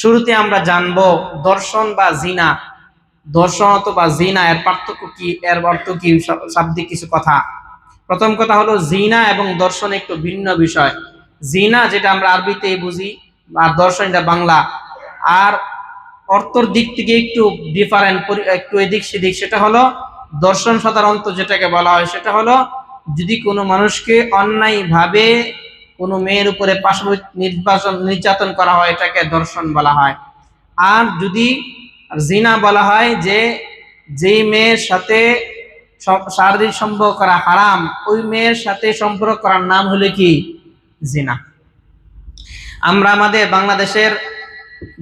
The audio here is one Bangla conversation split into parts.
শুরুতে আমরা জানব দর্শন বা জিনা। দর্শন অথবা জিনা, এর পার্থক্য কি, এর অর্থ কি শাব্দিক কিছু কথা। প্রথম কথা হলো জিনা এবং দর্শন একটু ভিন্ন বিষয়। জিনা যেটা আমরা আরবিতে বুঝি, আর দর্শন এটা বাংলা। আর অর্থর দিক থেকে একটু ডিফারেন্ট একটু এদিক সেদিক, সেটা হলো দর্শন সাধারণত যেটাকে বলা হয়, সেটা হলো যদি কোনো মানুষকে অন্যায়ভাবে কোনো মেয়ের উপরে পাশবিক নির্বাচন, নির্যাতন করা হয়, এটাকে দর্শন বলা হয়। আর যদি জিনা বলা হয় যে যেই মেয়ের সাথে শারীরিক সম্পর্ক করা হারাম, ওই মেয়ের সাথে সম্পর্ক করার নাম হলো কি? জিনা। আমরা আমাদের বাংলাদেশের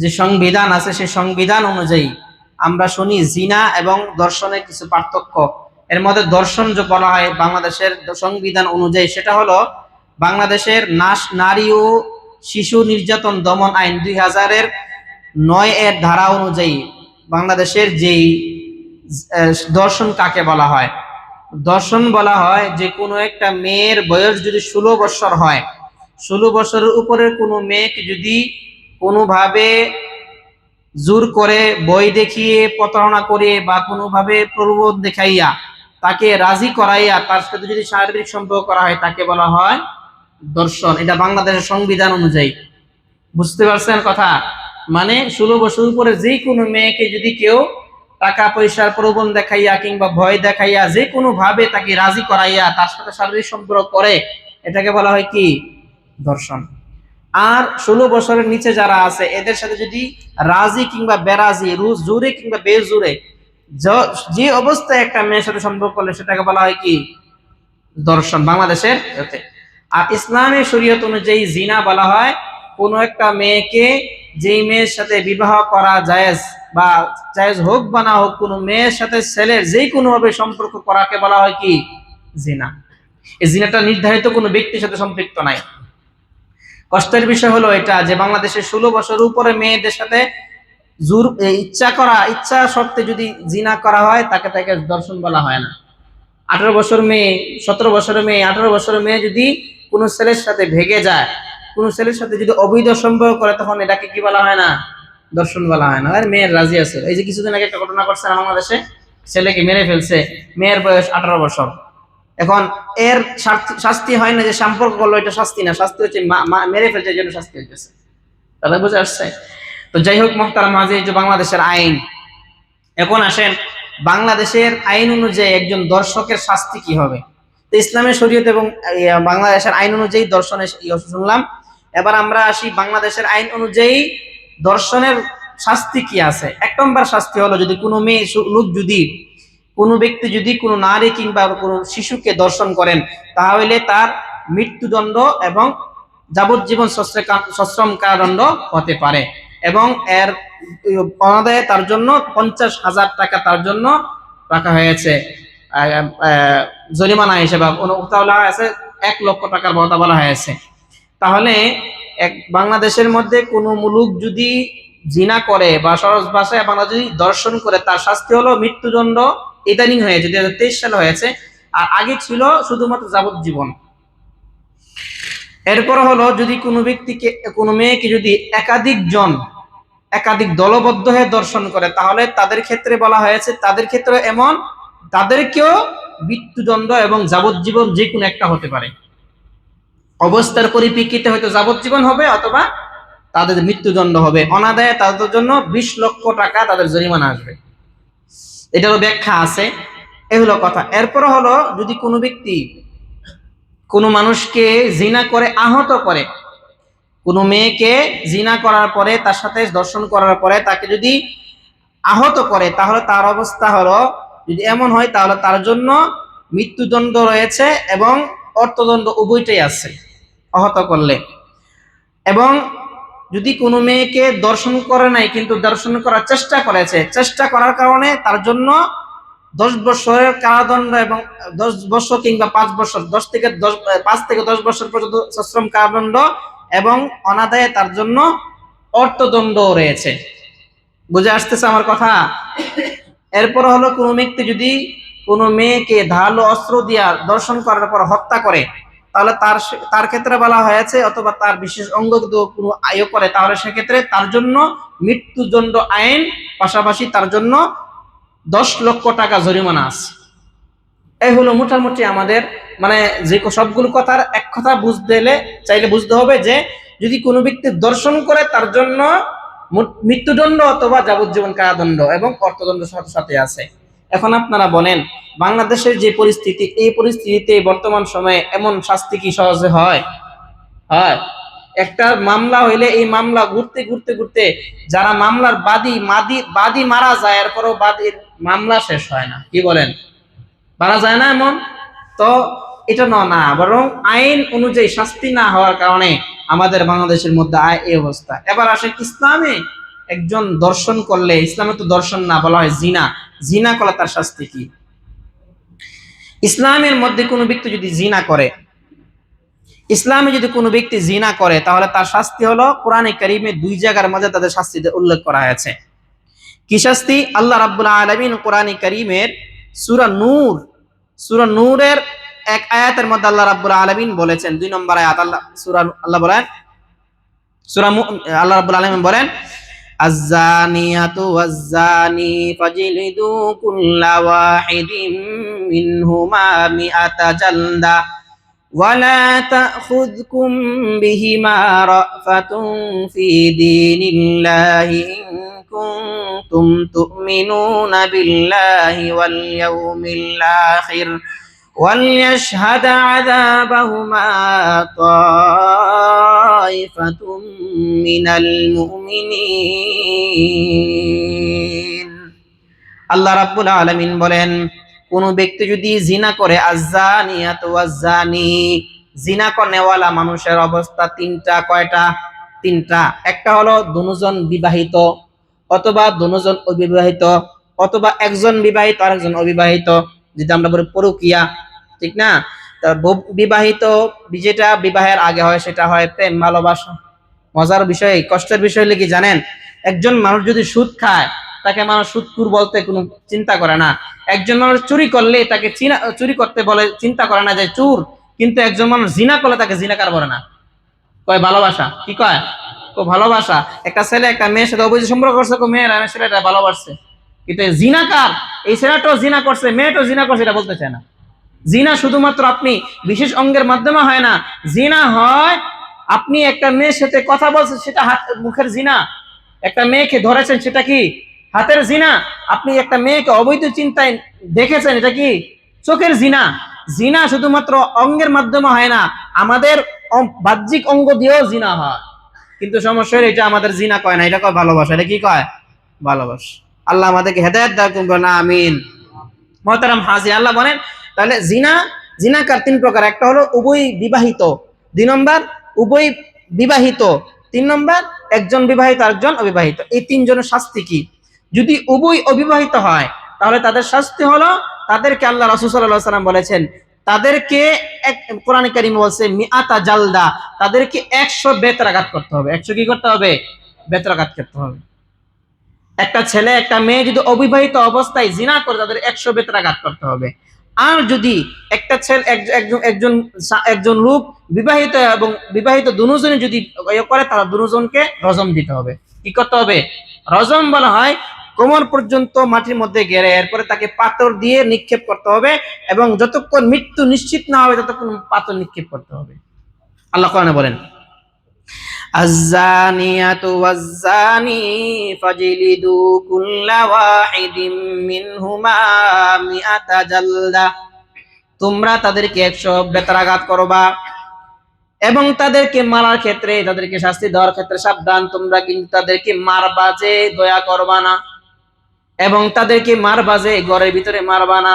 যে সংবিধান আছে, সেই সংবিধান অনুযায়ী আমরা শুনি জিনা এবং দর্শনের কিছু পার্থক্য। এর মধ্যে দর্শন যে বলা হয় বাংলাদেশের সংবিধান অনুযায়ী, সেটা হলো বাংলাদেশের নাস নারী ও শিশু নির্যাতন দমন আইন দুই হাজারের নয় এর ধারা অনুযায়ী বাংলাদেশের যেই দর্শন কাকে বলা হয়? দর্শন বলা হয় যে কোনো একটা মেয়ের বয়স যদি ষোলো বছর হয়, ষোলো বছরের উপরের কোনো মেয়েকে যদি কোনোভাবে জোর করে বই দেখিয়ে, প্রতারণা করে বা কোনোভাবে প্রলোভন দেখাইয়া তাকে রাজি করাইয়া তার সাথে যদি শারীরিক সম্পর্ক করা হয়, তাকে বলা হয় দর্শন, এটা বাংলাদেশের সংবিধান অনুযায়ী। বুঝতে পারছেন কথা? মানে ষোলো বছর উপরে যে কোনো মেয়েকে যদি কেউ টাকা পয়সার প্রবণ দেখাইয়া কিংবা ভয় দেখাইয়া যে কোনো ভাবে তাকে রাজি করাইয়া তার সাথে শারীরিক সম্পর্ক করে, এটাকে বলা হয় কি? দর্শন। আর ষোলো বছরের নিচে যারা আছে, এদের সাথে যদি রাজি কিংবা বেরাজি, রুজ জুড়ে কিংবা বেজুড়ে য- অবস্থায় একটা মেয়ের সাথে সম্পর্ক করলে সেটাকে বলা হয় কি? দর্শন। বাংলাদেশের। আর ইসলামী শরীয়ত অনুযায়ী জিনা বলা হয়, কোনো একটা মেয়েকে যেই মেয়ের সাথে বিবাহ করা জায়েজ বা জায়েজ হোক বা না হোক, কোনো মেয়ের সাথে ছেলের যে কোনো ভাবে সম্পর্ক করাকে বলা হয় কি? জিনা। এই জিনাটা নির্ধারিত কোনো ব্যক্তির সাথে সম্পৃক্ত নাই। কষ্টের বিষয় হলো এটা যে বাংলাদেশের ষোলো বছর উপরে মেয়েদের সাথে জোর ইচ্ছা করা, ইচ্ছা সত্ত্বে যদি জিনা করা হয়, তাকে তাকে দর্শন বলা হয় না। আঠারো বছর মেয়ে, সতেরো বছরের মেয়ে, আঠারো বছরের মেয়ে যদি কোনো ছেলের সাথে ভেগে যায়, কোনো ছেলের সাথে যদি অবৈধ সম্পর্ক করে, তখন এটাকে কি বলা হয় না? দর্শন বলা হয় না। আর মেয়ের রাজি আছে। এই যে কিছুদিন আগে একটা ঘটনা করছে বাংলাদেশে, ছেলেকে মেরে ফেলছে, মেয়ের বয়স আঠারো বছর। এখন এর শাস্তি- হয় না যে সম্পর্ক করল, এটা শাস্তি না। শাস্তি হচ্ছে মেরে ফেলছে, এই জন্য শাস্তি হইতেছে। তাহলে বুঝে আসছে তো যাই হোক মোহতারা মাঝে যে বাংলাদেশের আইন। এখন আসেন, বাংলাদেশের আইন অনুযায়ী একজন দর্শকের শাস্তি কি হবে? তো ইসলামের শরীয়ত এবং বাংলাদেশের আইন অনুযায়ী দর্শনের শুনলাম। এবার আমরা আসি বাংলাদেশের আইন অনুযায়ী দর্শনের শাস্তি কি আছে? এক নম্বর শাস্তি হলো যদি কোনো মেয়ে লোক যদি কোনো ব্যক্তি যদি কোনো নারী কিংবা কোনো শিশুকে দর্শন করেন, তাহলে তার মৃত্যুদণ্ড এবং যাবজ্জীবন সশ্রম কারাদণ্ড হতে পারে এবং এর অনাদায়ে তার জন্য পঞ্চাশ হাজার টাকা তার জন্য রাখা হয়েছে। জরিমানা হিসেবে তাহলে আছে, এক লক্ষ টাকার বদা বলা হয়েছে। তাহলে এক, বাংলাদেশের মধ্যে কোনো মুলুক যদি জিনা করে বা সরস ভাষায় বাংলা যদি দর্শন করে, তার শাস্তি হলো মৃত্যুদণ্ড ইদানিং হয়েছে দুই হাজার তেইশ সালে হয়েছে, আর আগে ছিল শুধুমাত্র যাবজ্জীবন। এরপর হলো যদি কোনো ব্যক্তিকে, কোনো মেয়েকে যদি একাধিক জন, একাধিক দলবদ্ধ হয়ে দর্শন করে, তাহলে তাদের ক্ষেত্রে বলা হয়েছে, তাদের ক্ষেত্রে এমন, তাদেরকেও মৃত্যুদণ্ড এবং যাবজ্জীবন যে কোনো একটা হতে পারে। অবস্থার পরিপ্রেক্ষিতে হয়তো যাবজ্জীবন হবে অথবা তাদের মৃত্যুদণ্ড হবে। অনাদায়ে তাদের জন্য বিশ লক্ষ টাকা তাদের জরিমানা আসবে। এটারও ব্যাখ্যা আছে। এ হলো কথা। এরপর হলো, যদি কোনো ব্যক্তি কোনো মানুষকে জিনা করে, আহত করে, কোনো মেয়েকে জিনা করার পরে, তার সাথে দর্শন করার পরে, তাকে যদি আহত করে, তাহলে তার অবস্থা হলো যদি এমন হয় তাহলে তার জন্য মৃত্যুদণ্ড রয়েছে এবং অর্থদণ্ড উভয়টাই আছে আহত করলে। এবং যদি কোনো মেয়েকে দর্শন করে নাই কিন্তু দর্শন করার চেষ্টা করেছে, চেষ্টা করার কারণে তার জন্য দশ বছরের কারাদণ্ড এবং দশ বছর কিংবা পাঁচ বছর, দশ থেকে দশ, পাঁচ থেকে দশ বছর পর্যন্ত সশ্রম কারাদণ্ড এবং অনাদায়ে তার জন্য অর্থদণ্ড রয়েছে। বুঝে আসতেছে আমার কথা? এরপর হলো কোনো ব্যক্তি যদি কোনো মেয়েকে ধারালো অস্ত্র দিয়া দর্শন করার পর হত্যা করে, তাহলে তার তার ক্ষেত্রে বলা হয়েছে অথবা তার বিশেষ অঙ্গ কোনো আয় করে, তাহলে সেক্ষেত্রে তার জন্য মৃত্যুদণ্ড আইন, পাশাপাশি তার জন্য দশ লক্ষ টাকা জরিমানা আছে। এই হলো মোটামুটি আমাদের মানে যে সবগুলো কথার এক কথা বুঝতে চাইলে বুঝতে হবে যে যদি কোনো ব্যক্তি দর্শন করে তার জন্য মৃত্যুদণ্ড অথবা যাবজ্জীবন কারাদণ্ড এবং অর্থদণ্ড সাথে সাথে আছে। এখন আপনারা বলেন, বাংলাদেশের যে পরিস্থিতি, এই পরিস্থিতিতে বর্তমান সময়ে এমন শাস্তি কি সহজে হয়? হয়। একটা মামলা হইলে এই মামলা ঘুরতে ঘুরতে ঘুরতে যারা মামলার বাদী, মাদি, বাদী মারা যায়, এরপরও বাদীর মামলা শেষ হয় না। কি বলেন? মারা যায় না এমন? তো এটা ন, না, বরং আইন অনুযায়ী শাস্তি না হওয়ার কারণে আমাদের বাংলাদেশের মধ্যে আয় এই অবস্থা। এবার আসেন ইসলামে একজন দর্শন করলে, ইসলামে তো দর্শন না বলা হয় জিনা। জিনা করলে তার শাস্তি কি? ইসলামের মধ্যে কোনো ব্যক্তি যদি জিনা করে, ইসলামে যদি কোনো ব্যক্তি জিনা করে, তাহলে তার শাস্তি হলো কোরআনে কারিমে দুই জায়গার মধ্যে তাদের শাস্তি উল্লেখ করা হয়েছে। কি শাস্তি? আল্লাহ রাব্বুল আলামিন কোরআনে কারিমের সূরা নূর, সূরা নূরের এক আয়াতের মধ্যে আল্লাহ রাব্বুল আলামিন বলেছেন দুই নম্বর আয়াত আল্লাহ সূরা আল্লাহ বলেন সূরা মু- আল্লাহ রাব্বুল আলামিন বলেন الزانية والزاني فاجلدوا كل واحد منهما مئة جلدة ولا تأخذكم بهما رأفة في دين الله إن كنتم تؤمنون بالله واليوم الآخر وليشهد عذابهما طائفة من المؤمنين আল্লাহ রাব্বুল আলামিন বলেন কোন ব্যক্তি যদি জিনা করে আজানিয়াত ওয়াজানি জিনা করেওয়ালা মানুষের অবস্থা তিনটা কয়টা তিনটা একটা হলো দুজন বিবাহিত অথবা দুজন অবিবাহিত অথবা একজন বিবাহিত আর একজন অবিবাহিত যেটা আমরা বলি পরকিয়া, ঠিক না? তা ব- বিবাহিত যেটা বিবাহের আগে হয় সেটা হয় প্রেম, ভালোবাসা। মজার বিষয়, কষ্টের বিষয় কি জানেন? একজন মানুষ যদি সুদ খায়, তাকে মানুষ সুদকুর বলতে কোনো চিন্তা করে না। একজন মানুষ চুরি করলে তাকে চুরি করতে বলে, চিন্তা করে না যে চুর। কিন্তু একজন মানুষ জিনা করলে তাকে জিনাকার বলে না। কয় ভালোবাসা? কি কয়? ভালোবাসা। একটা ছেলে, একটা মেয়ের সাথে অবৈধ সম্পর্ক করছে মেয়ের ছেলেটা ভালোবাসছে। কিন্তু জিনাকার এই ছেলেটাও জিনা করছে, মেয়েটাও জিনা করছে, এটা বলতে চায় না। জিনা শুধুমাত্র আপনি, বিশেষ অঙ্গের মাধ্যমে হয় না। জিনা হয়, আপনি একটা মেয়ের সাথে কথা বলছেন, সেটা হাত, মুখের জিনা। একটা মেয়েকে ধরেছেন, সেটা কি? হাতের জিনা। আপনি একটা মেয়েকে অবৈধ চিন্তায় দেখেছেন, এটা কি? চোখের জিনা। জিনা শুধুমাত্র অঙ্গের মাধ্যমে হয় না, আমাদের বাহ্যিক অঙ্গ দিয়েও জিনা হয়। কিন্তু সমস্যা এটা আমাদের জিনা কয় না, এটা কয় ভালোবাসা, এটা কি কয়? ভালোবাসা। আল্লাহ আমাদেরকে হেদায়ত করবে না, আমিন। মহতারাম হাজি, আল্লাহ বলেন, তাহলে জিনা, জিনাকার তিন প্রকার। একটা হলো উভয় বিবাহিত, দুই নম্বর উভয় বিবাহিত, তিন নম্বর একজন বিবাহিত, আরেকজন অবিবাহিত। এই তিনজনের শাস্তি কি? যদি উভয় অবিবাহিত হয়, তাহলে তাদের শাস্তি হলো, তাদেরকে আল্লাহ রসুল সাল্লাহ সাল্লাম বলেছেন, তাদেরকে এক, কোরআন কারিম বলছে, মিআতা জালদা, তাদেরকে একশো বেতরাঘাত করতে হবে। একশো কি করতে হবে? বেতরাঘাত করতে হবে। একটা ছেলে, একটা মেয়ে যদি অবিবাহিত অবস্থায় জিনা করে, তাদের একশো বেতরাঘাত করতে হবে। আর যদি একটা ছেলে একজন একজন একজন লোক বিবাহিত এবং বিবাহিত দুজনে যদি করে, তারা দুজনকে রজম দিতে হবে। কি করতে হবে? রজম বলা হয়, কোমর পর্যন্ত মাটির মধ্যে গেড়ে, এরপরে তাকে পাথর দিয়ে নিক্ষেপ করতে হবে এবং যতক্ষণ মৃত্যু নিশ্চিত না হবে, ততক্ষণ পাথর নিক্ষেপ করতে হবে। আল্লাহ কোরআনে বলেন الزانية والزاني فاجلدوا كل واحد منهما مئة جلدة তোমরা তাদেরকে একশো বেতরাঘাত করবা এবং তাদেরকে মারার ক্ষেত্রে তাদেরকে শাস্তি দেওয়ার ক্ষেত্রে সাবধান তোমরা কিন্তু তাদেরকে মারবা যে দয়া করবা না এবং তাদেরকে মারবা যে ঘরের ভিতরে মারবা না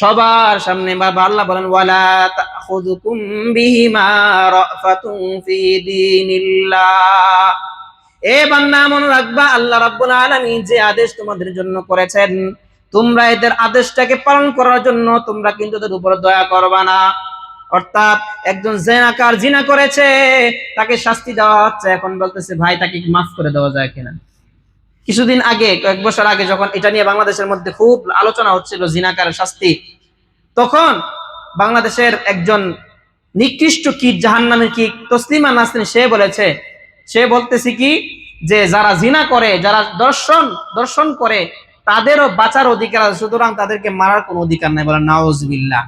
সবার সামনে বাবা আল্লাহ বলেন, ওয়ালা তাখুযুকুম বিহিমা রাফাতুন ফি দীনিল্লাহ। এ বান্দা মনে রাখবা, আল্লাহ রাব্বুল আলামিন যে আদেশ তোমাদের জন্য করেছেন, তোমরা এদের আদেশটাকে পালন করার জন্য তোমরা কিন্তু তাদের উপর দয়া করবা না। অর্থাৎ একজন জেনাকার জিনা করেছে, তাকে শাস্তি দেওয়া হচ্ছে, এখন বলতেছে, ভাই, তাকে মাফ করে দেওয়া যায় কিনা? কিছুদিন আগে, কয়েক বছর আগে যখন এটা নিয়ে বাংলাদেশের মধ্যে খুব আলোচনা হচ্ছিল জিনাকারের শাস্তি, তখন বাংলাদেশের একজন নিকৃষ্ট কীট জাহান্নামের কি তসলিমা নাসরিন, সে বলেছে, সে বলতেছে কি যে যারা জিনা করে, যারা দর্শন দর্শন করে, তাদেরও বাঁচার অধিকার আছে, সুতরাং তাদেরকে মারার কোনো অধিকার নাই বলেন নাউজবিল্লাহ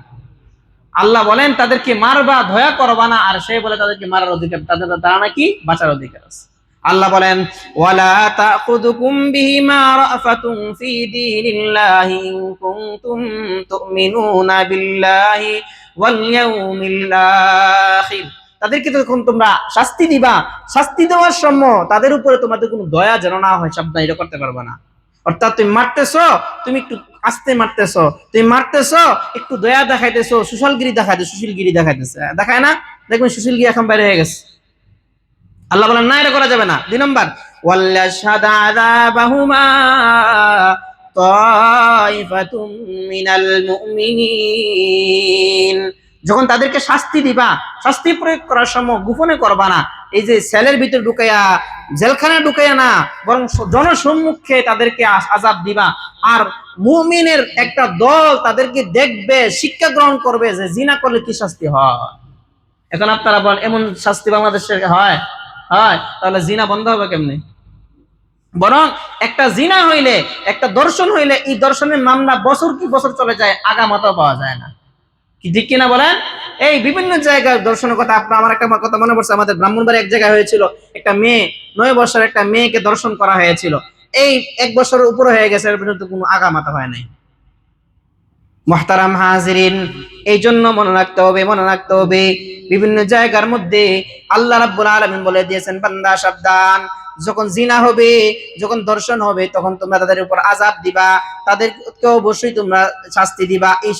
আল্লাহ বলেন, তাদেরকে মারবা দয়া করবা না, আর সে বলে তাদেরকে মারার অধিকার, তাদের, তারা নাকি বাঁচার অধিকার আছে। আল্লাহ বলেন, ওয়ালা তাখুদুকুম বিহিমা রাফাতুন ফি দীনিল্লাহি ইন কুনতুম তুমিনুনা বিল্লাহি ওয়াল ইয়াউমিল আখির তাদেরকে তখন তোমরা শাস্তি দিবা, শাস্তি দেওয়ার সময় তাদের উপরে তোমাদের কোনো দয়া যেন না হয়, সাবধান এটা করতে পারবে না। অর্থাৎ তুমি মারতেছো, তুমি একটু আস্তে মারতেছো, তুমি মারতেছো, একটু দয়া দেখাইতেছো, সুশালগিরি দেখাইতে সুশীলগিরি দেখাইতেছে। দেখায় না? দেখবেন সুশীলগিরি এখন বাইরে হয়ে গেছে। আল্লাহ বলেন, না, এটা করা যাবে না। দুই নম্বর যখন তাদেরকে শাস্তি দিবা, শাস্তি প্রয়োগ করার সময় গোপনে করবা না, এই যে সেলের ভিতর ঢুকাইয়া জেলখানা ঢুকাইয়া না, বরং জনসম্মুখে তাদেরকে আজাব দিবা। আর মুমিনের একটা দল তাদেরকে দেখবে, শিক্ষা গ্রহণ করবে যে জিনা করলে কি শাস্তি হয়। এখন আপনারা বলেন, এমন শাস্তি বাংলাদেশে হয়? হয়, তাহলে জিনা বন্ধ হবে কেমনে? বরং একটা জিনা হইলে, একটা দর্শন হইলে, এই দর্শনের বছর কি বছর চলে যায় আগামাতা পাওয়া যায় না। ঠিক কিনা বলেন? এই বিভিন্ন জায়গায় দর্শনের কথা আপনার, আমার একটা কথা মনে পড়ছে, আমাদের ব্রাহ্মণবাড়ি এক জায়গায় হয়েছিল, একটা মেয়ে, নয় বছর একটা মেয়েকে দর্শন করা হয়েছিল। এই এক বছরের উপরে হয়ে গেছে, এর পর্যন্ত কোনো আগামাতা হয় নাই। মহতারাম হাজরিন। এই জন্য মনে রাখতে হবে, মনে রাখতে হবে, বিভিন্ন জায়গার মধ্যে আল্লাহ রাব্বুল আলামিন বলে দিয়েছেন, বান্দা সাবধান, যখন জিনা হবে, যখন দর্শন হবে, তখন তোমরা তাদের উপর আজাব দিবা তাদেরকে অবশ্যই তোমরা শাস্তি দিবা। এই